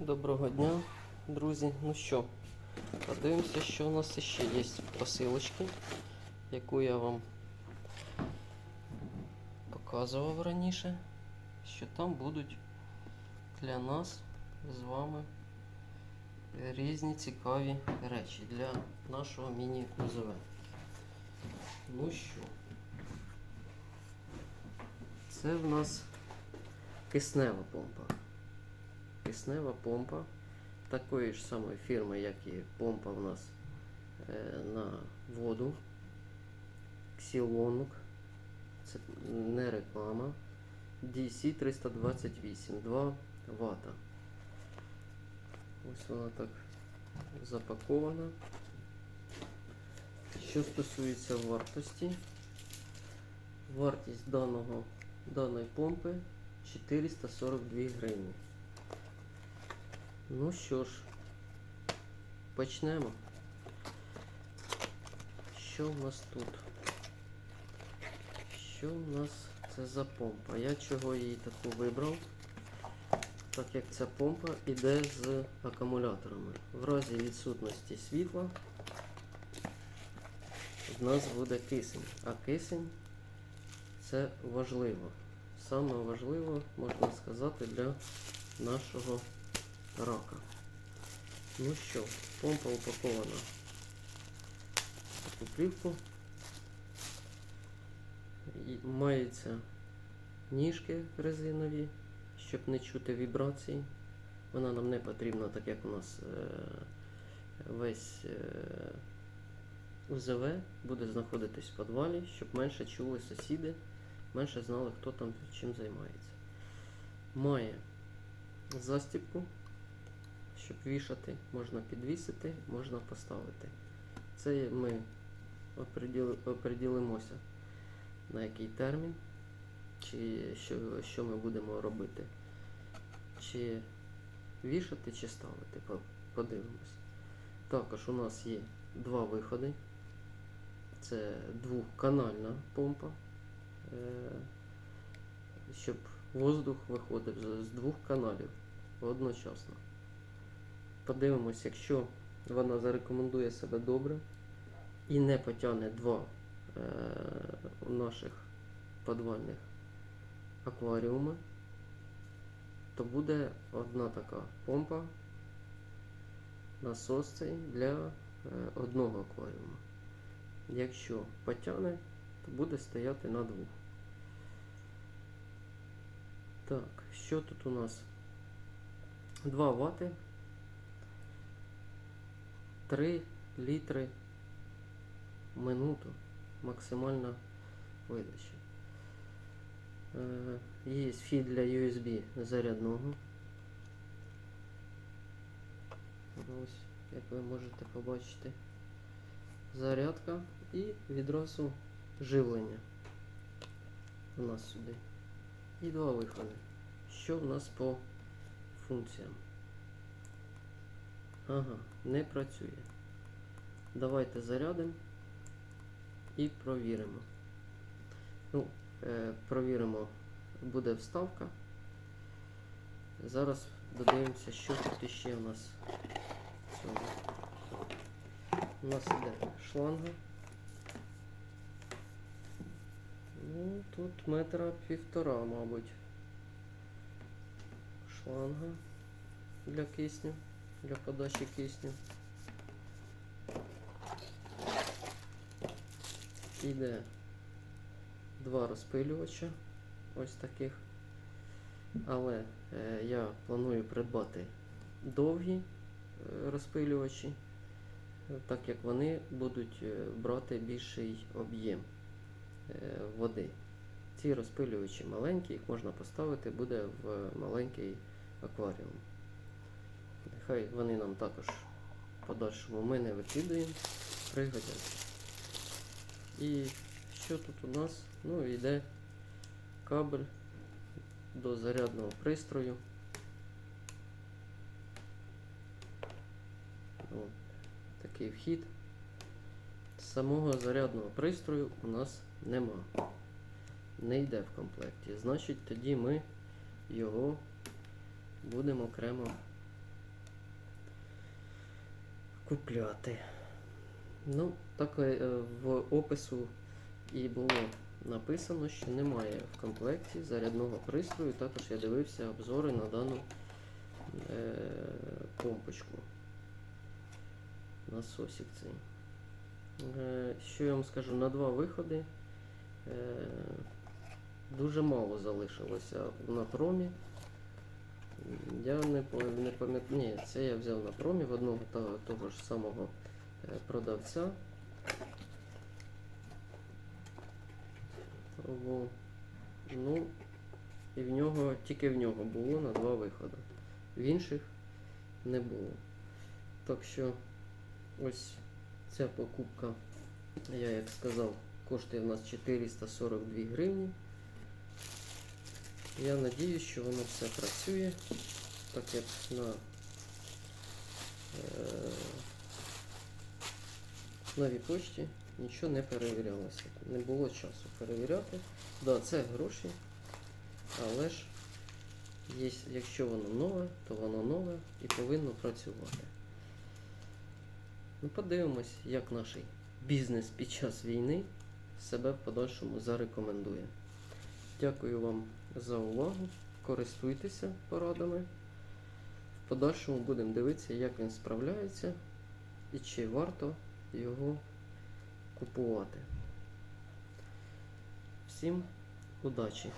Доброго дня, друзі. Ну що, подивимося, що у нас ще є в посилочці, яку я вам показував раніше, що там будуть для нас з вами різні цікаві речі для нашого міні-УЗВ. Ну що, це в нас киснева помпа киснева помпа такої ж самої фірми, як і помпа у нас е, на воду. Xilong. Це не реклама. DC 328 2 Вт. Ось вона так запакована. Що стосується вартості, вартість даного, даної помпи 442 гривні. Ну що ж, почнемо. Що в нас тут? Що в нас це за помпа? Я чого її таку вибрав? Так як ця помпа йде з акумуляторами. В разі відсутності світла в нас буде кисень. А кисень це важливо. Саме важливо, можна сказати, для нашого рака. Ну що, помпа упакована в таку Маються ніжки резинові, щоб не чути вібрацій. Вона нам не потрібна, так як у нас е, весь е, УЗВ буде знаходитись в підвалі, щоб менше чули сусіди, менше знали, хто там чим займається. Має застіпку щоб вішати, можна підвісити, можна поставити. Це ми оприділи, оприділимося на який термін, чи що, що ми будемо робити. Чи вішати, чи ставити. Подивимось. Також у нас є два виходи. Це двохканальна помпа, е, щоб воздух виходив з двох каналів одночасно. Подивимось, якщо вона зарекомендує себе добре і не потягне два е, наших підвальних акваріуми, то буде одна така помпа, насос цей для е, одного акваріума. Якщо потягне, то буде стояти на двох. Так, що тут у нас? 2 вати 3 літри в минуту максимальна видача. Е, Є вхід для USB зарядного. Ось, як ви можете побачити, зарядка і відразу живлення у нас сюди. І два виходи. Що в нас по функціям? Ага, не працює. Давайте зарядимо і провіримо. Ну, е, провіримо, буде вставка. Зараз додивимося, що тут іще у нас. У нас іде шланга. Ну, тут метра півтора, мабуть. Шланга для кисню для подачі кисню. Іде два розпилювача ось таких. Але е, я планую придбати довгі е, розпилювачі, так як вони будуть е, брати більший об'єм е, води. Ці розпилювачі маленькі, їх можна поставити буде в маленький акваріум. Нехай вони нам також подальшому ми не викидаємо, пригодяться. І що тут у нас? Ну, йде кабель до зарядного пристрою. От, такий вхід. Самого зарядного пристрою у нас нема. Не йде в комплекті. Значить, тоді ми його будемо окремо купляти. Ну, так е, в опису і було написано, що немає в комплекті зарядного пристрою. Також я дивився обзори на дану е, помпочку. Насосик цей. Е, що я вам скажу, на два виходи е, дуже мало залишилося на промі. Я не, не пам'ятаю. Ні, це я взяв на промі в одного того, того ж самого е, продавця. Во. Ну, і в нього, тільки в нього було на два виходи. В інших не було. Так що ось ця покупка, я як сказав, коштує в нас 442 гривні. Я надіюсь, що воно все працює, так як на, е, новій почті нічого не перевірялося. Не було часу перевіряти. Да, це гроші, але ж є, якщо воно нове, то воно нове і повинно працювати. Ну, подивимось, як наш бізнес під час війни себе в подальшому зарекомендує. Дякую вам за увагу. Користуйтеся порадами. В подальшому будемо дивитися, як він справляється і чи варто його купувати. Всім удачі!